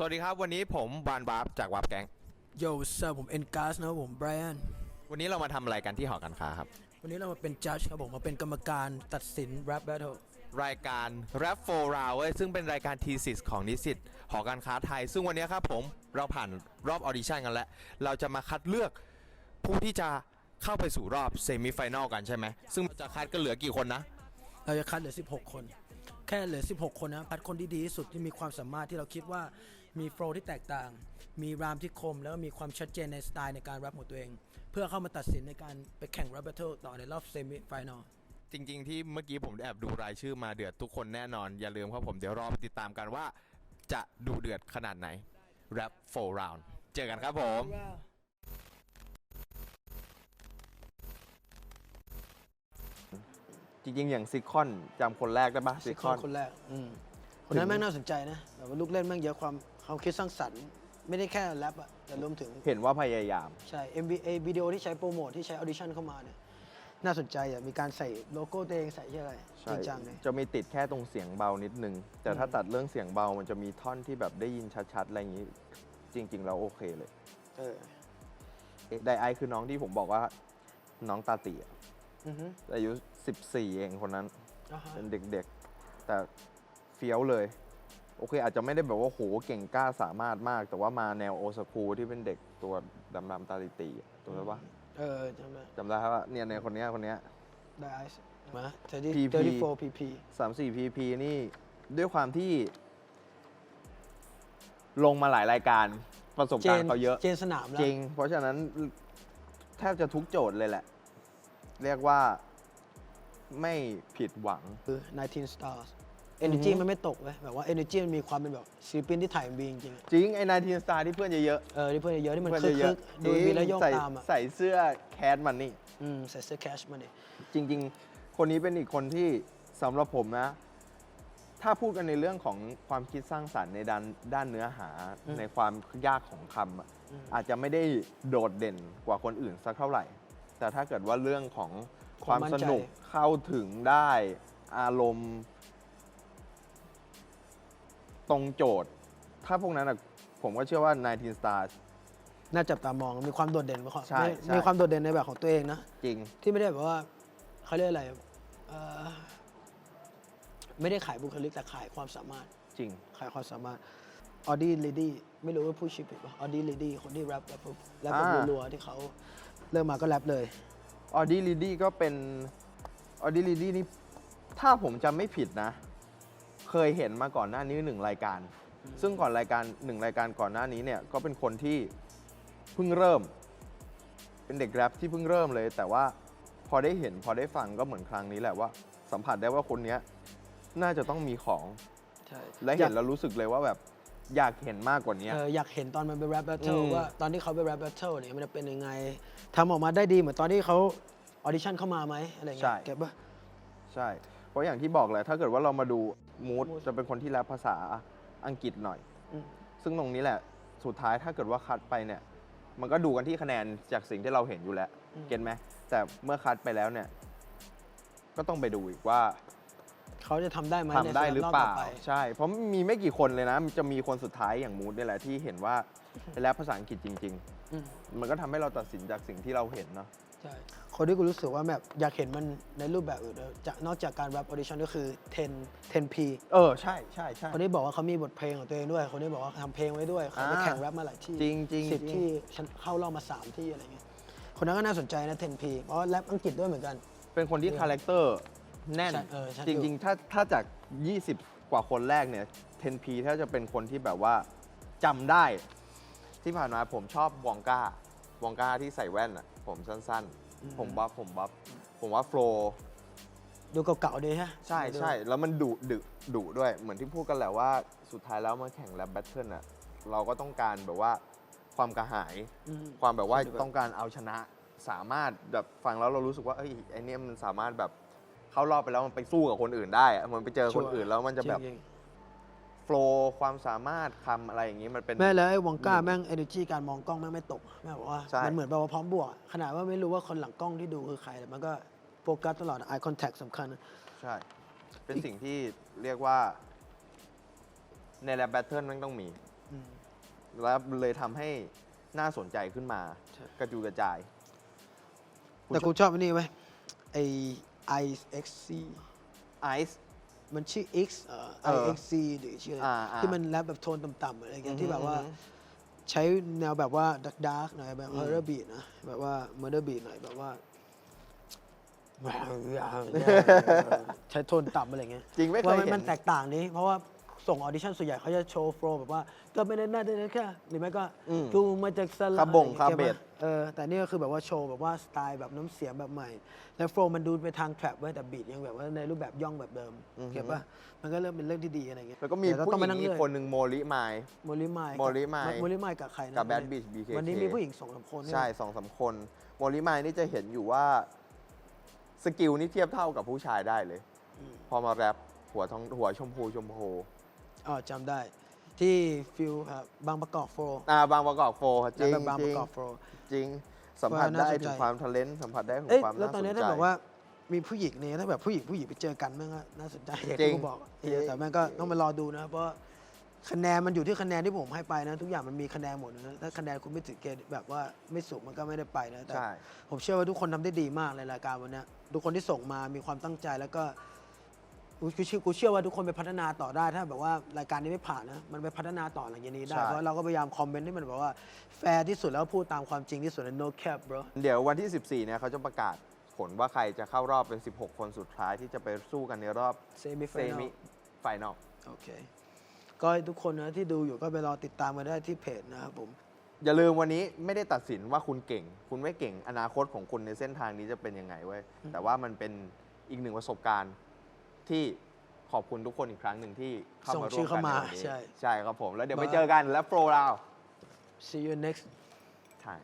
สวัสดีครับ วันนี้ผมบานบาร์จากวับแกงโยสผมเอ็นกาสนะครับผมไบรอันวันนี้เรามาทำอะไรกันที่หอการค้าครับ วันนี้เรามาเป็นจัดครับผมมาเป็นกรรมการตัดสิน rap battle รายการ Rap for Round เว้ยซึ่งเป็นรายการทีสิสของนิสิตหอการค้าไทย ซึ่งวันนี้ครับผมเราผ่านรอบออดิชั่นกันแล้ว เราจะมาคัดเลือกผู้ที่จะเข้าไปสู่รอบเซมิไฟแนลกันใช่ไหม ซึ่งจะคัดก็เหลือกี่คนนะ เราจะคัดเหลือ 16 คน แค่เหลือ 16 คนนะคัดคนที่ดีที่สุดที่มีความสามารถที่เราคิดว่า มีโฟล์ที่แตกต่าง มีรามที่คม แล้วก็มีความชัดเจนในสไตล์ในการแรปของตัวเอง เพื่อเข้ามาตัดสินในการไปแข่ง rap battle ต่อในรอบเซมิไฟแนลจริง ๆ ที่เมื่อกี้ผมได้แอบดูรายชื่อมาเดือดทุกคนแน่นอน อย่าลืมครับผมเดี๋ยวรอไปติดตามกันว่า จะดูเดือดขนาดไหน Rap for Round เจอกันครับผมจริงๆ อย่างซิคอนจำคนแรกได้ปะซิคอนคนแรกอืมคนนั้นแม่งน่าสนใจนะแบบว่าลูกเล่นแม่งเยอะความ เขาคิดสร้างสรรค์ ไม่ได้แค่แรปอะแต่รวมถึงเห็นว่าพยายาม ใช่ MBA วิดีโอที่ใช้โปรโมทที่ใช้ออดิชั่นเข้ามาเนี่ยน่าสนใจอะมีการใส่โลโก้ตัวเองใส่ที่อะไรจริงจังเลย จะมีติดแค่ตรงเสียงเบานิดนึง แต่ถ้าตัดเรื่องเสียงเบามันจะมีท่อนที่แบบได้ยินชัดๆอะไรอย่างนี้ จริง ๆ แล้วโอเคเลยเออไดไอคือน้องที่ผมบอกว่าน้องตาเตียอือฮึอายุ 14 เองคนนั้น อ่าฮะเป็นเด็กๆ แต่เฟี้ยวเลย โอเค อาจจะไม่ได้แบบว่าโหเก่งกล้าสามารถมาก แต่ว่ามาแนวโอสคูที่เป็นเด็กตัวดำๆตาตีๆอะตัวนั้นปะเออจำได้จำได้ครับว่าเนี่ยในคนเนี้ยคนเนี้ยได้ไอซ์มา30 PP 34 PP สามสี่พีพีนี่ด้วยความที่ ลงมาหลายรายการประสบเจการนณ์เขาเยอะเจนสนามแล้วจริง เพราะฉะนั้นแทบจะทุกโจทย์เลยแหละ เรียกว่าไม่ผิดหวังคือ19 stars energy อือฮึมันไม่ตกเลยแบบว่า energy มันมีความเป็นแบบศิลปินที่ถ่าย MV จริงๆอะจริง ไอ้นายทีนสตาร์ที่เพื่อนเยอะเออที่เพื่อนเยอะที่ๆมันเพื่อนคึกเยคึอะกๆดูจริงวีแล้วโยกใส่ตามอะใส่เสื้อแคสมันนี่ อืมใส่เสื้อแคชมาดิจริง ๆ คนนี้เป็นอีกคนที่สำหรับผมนะ ถ้าพูดกันในเรื่องของความคิดสร้างสรรค์ในด้านด้านเนื้อหาอืมในความยากของคำอะอืมอาจจะไม่ได้โดดเด่นกว่าคนอื่นสักเท่าไหร่ แต่ถ้าเกิดว่าเรื่องของความสนุกเข้าถึงได้อารมณ์ ตรงโจทย์ ถ้าพวกนั้นอะผมก็เชื่อว่า 19 Stars น่าจับตามองมีความโดดเด่นมีความใช่ใช่ มีความโดดเด่นในแบบของตัวเองนะ จริง ที่ไม่ได้แบบว่าเขาเรียกอะไรเอ่อไม่ได้ขายบุคลิกแต่ขายความสามารถ จริง ขายความสามารถออดี้เลดี้ไม่รู้ว่าพูดชื่อผิดป่ะออดี้เลดี้คนที่แรปแรปแรปแบบอ่า รัวๆที่เขาเริ่มมาก็แรปเลย ออดี้ลีดี้ก็เป็นออดี้ลีดี้นี่ถ้าผมจำไม่ผิดนะ เคยเห็นมาก่อนหน้านี้หนึ่งรายการ ซึ่งก่อนรายการหนึ่งรายการก่อนหน้านี้เนี่ยก็เป็นคนที่เพิ่งเริ่ม เป็นเด็กแรปที่เพิ่งเริ่มเลย แต่ว่าพอได้เห็นพอได้ฟังก็เหมือนครั้งนี้แหละว่า สัมผัสได้ว่าคนเนี้ยน่าจะต้องมีของ ใช่และอเห็ยากนแล้วรู้สึกเลยว่าแบบอยากเห็นมากกว่านี้ เอออยากเห็นตอนมันเป็นแรปแบทเทิลอืม ว่าตอนที่เขาไปแรปแบทเทิลเนี่ยมันจะเป็นยังไงทำออกมาได้ดีเหมือนตอนที่เขาออดิชั่นเข้ามาไหมอะไรเงี้ยเก็บป่ะใช่ เพราะอย่างที่บอกแหละถ้าเกิดว่าเรามาดู มูด Mood จะเป็นคนที่แรปภาษาอังกฤษหน่อย อืม ซึ่งตรงนี้แหละ สุดท้ายถ้าเกิดว่าคัดไปเนี่ย มันก็ดูกันที่คะแนนจากสิ่งที่เราเห็นอยู่แล้ว อืม เก็ตไหม แต่เมื่อคัดไปแล้วเนี่ย ก็ต้องไปดูอีกว่าเขาจะทำได้ไหมทำได้ในหรือสำบเปล่าต่ไปใช่ เพราะมีไม่กี่คนเลยนะ จะมีคนสุดท้ายอย่างมูดนี่แหละที่เห็นว่าแรปภาษาอังกฤษจริง อืม ๆ มันก็ทำให้เราตัดสินจากสิ่งที่เราเห็นเนาะ ใช่คนที่กูรู้สึกว่าแบบอยากเห็นมันในรูปแบบอื่นด้วยจากนอกจากการแรปออดิชั่นก็คือ 10 10p เออใช่ใช่ใช่ คนที่บอกว่าเขามีบทเพลงของตัวเองด้วย คนที่บอกว่าทำเพลงไว้ด้วยเขาไปอ่าแข่งแรปมาหลายที่จริงจริงสิบจริงที่ฉันเข้ารอบมา 3 ที่อะไรเงี้ยคนนั้นก็น่าสนใจนะ 10p เพราะว่าแรปอังกฤษด้วยเหมือนกัน เป็นคนที่คาแรคเตอร์แน่นใช่เออใช่จริง ๆ ถ้าถ้าจาก 20 กว่าคนแรกเนี่ย 10P ถ้าจะเป็นคนที่แบบว่าจำได้ ที่ผ่านมาผมชอบวองกาวองกาที่ใส่แว่นอะ ผมสั้นๆ ผมว่าผมว่าผมว่าโฟล์ดูเก่าๆดีฮะใช่ใช่แล้วมันดุดุดุด้วยเหมือนที่พูดกันแหละว่าสุดท้ายแล้วมาแข่งแรปแบทเทิลอะเราก็ต้องการแบบว่าความกระหายอืมความแบบว่าใช่ด้วยต้องการเอาชนะ สามารถแบบฟังแล้วเรารู้สึกว่าเอ้ยไอเนี้ยมันสามารถแบบเข้ารอบไปแล้วมันไปสู้กับคนอื่นได้อะมันไปเจอคนอื่นแล้วมันจะแบบจริง โฟล์ความสามารถคำอะไรอย่างนี้มันเป็นๆแม่แล้วไอ้วองก้าแม่ง energy การมองกล้องแม่งไม่ตกแม่บอกว่า ใช่ มันเหมือนแบบว่าพร้อมบวก ขนาดว่าไม่รู้ว่าคนหลังกล้องที่ดูคือใครแต่มันก็โฟกัสตลอด eye contact สำคัญนะใช่ เป็นสิ่งที่เรียกว่า ในแรปแบทเทิลมันต้องมี อืม แล้วเลยทำให้น่าสนใจขึ้นมา ใช่ กระจุยกระจาย คุณ แต่กูชอบอันนี้ไหมไอ IXC ไอซ์ มันชื่อ X เอ่อเออ IXC หรือชื่ออะไรอ่าอ่าที่มันแรปแบบโทนต่ำๆอะไรเงี้ยที่แบบว่า อือฮึ ใช้แนวแบบว่าดักดาร์กหน่อยแบบอืมฮอร์เรอร์บีทนะแบบว่าเมอร์เดอร์บีทหน่อยแบบว่า ใช้โทนต่ำอะไรเงี้ยจริงไม่เคว่ายมันเห็มันนแตกต่างนี้ เพราะว่า ส่งออดิชั่นส่วนใหญ่เขาจะโชว์โฟล์แบบว่า ก็ไม่ได้น่าได้แค่หรือไม่ก็อืมกูมาจากสลัคาบ่งอะไรอย่งงี้ยคาเบสก็บเออแต่นี่ก็คือแบบว่าโชว์แบบว่าสไตล์แบบน้ำเสียงแบบใหม่ แล้วโฟล์มันดูไปทางแทร็ปไว้ยแต่บีทยังแบบว่าในรูปแบบย่องแบบเดิมเก็บปะมันก็เริ่มเป็นเรื่องที่ดีอะไรเงี้ยแล้วก็มีต่ผู้ต้องหมาญินั่งงอีกเลื่อยคนหนึ่งโมลิไมล์โมลิมายโมลิมายโมลิมายกับใครนะกับ Bad Beach BKK วันนี้มีผู้หญิงสองสามคนใช่สองสามคน โมลิไมล์นี่จะเห็นอยู่ว่า สกิลนี่เทียบเท่ากับผู้ชายได้เลย พอมาแรปหัวทองหัวชมพูชมพู อ๋อจำได้ ที่ฟิลครับบางประกอบโฟร์อ่าบางประกอบโฟร์จริงแล้วแบบบางจปริงระกอบโฟร์ จริง สัมผัสว่าน่าได้สนใจ ถึงความทะเลนสัมผัสได้ถึงเอ้ยความแล้วน่าตอนสนนี้ใจถ้าแบบว่ามีผู้หญิงเนี่ยถ้าแบบผู้หญิงผู้หญิงไปเจอกันแม่งก็น่าสนใจอย่างจริที่งกูบอกเออแต่แม่งก็ต้องไปรอดูนะเพราะคะแนนมันอยู่ที่คะแนนที่ผมให้ไปนะ ทุกอย่างมันมีคะแนนหมดนะถ้าคะแนนคุณไม่ถึงเกณฑ์แบบว่าไม่สูงมันก็ไม่ได้ไปนะแต่ ใช่ ผมเชื่อว่าทุกคนทำได้ดีมากในรายการวันเนี้ยทุกคนที่ส่งมามีความตั้งใจแล้วก็ กูกูเชื่อกูเชื่อว่าทุกคนไปพัฒนาต่อได้ ถ้าแบบว่ารายการนี้ไม่ผ่านนะ มันไปพัฒนาต่อหลังจากนี้ได้ ใช่ เพราะเราก็พยายามคอมเมนต์ที่มันแบบว่าแฟร์ที่สุดแล้วพูดตามความจริงที่สุดใน no cap bro เดี๋ยววันที่ 14 เนี่ยเขาจะประกาศผลว่าใครจะเข้ารอบเป็น 16 คนสุดท้ายที่จะไปสู้กันในรอบ semi เซมิ final ไฟนอลโอเค ก็ให้ทุกคนนะที่ดูอยู่ก็ไปรอติดตามกันได้ที่เพจนะครับผม อย่าลืมวันนี้ไม่ได้ตัดสินว่าคุณเก่ง คุณไม่เก่งอนาคตของคุณในเส้นทางนี้จะเป็นยังไงเว้ยแต่ว่ามันเป็นอีกหนึ่งประสบการณ์ ที่ขอบคุณทุกคนอีกครั้งหนึ่งที่เข้าส่งมาร่ชื่วอมกันเข้ามาในวันนี้ใช่ ใช่ครับผมแล้วเดี๋ยวไปมาเจอกันและโปรเรา see you next ใช่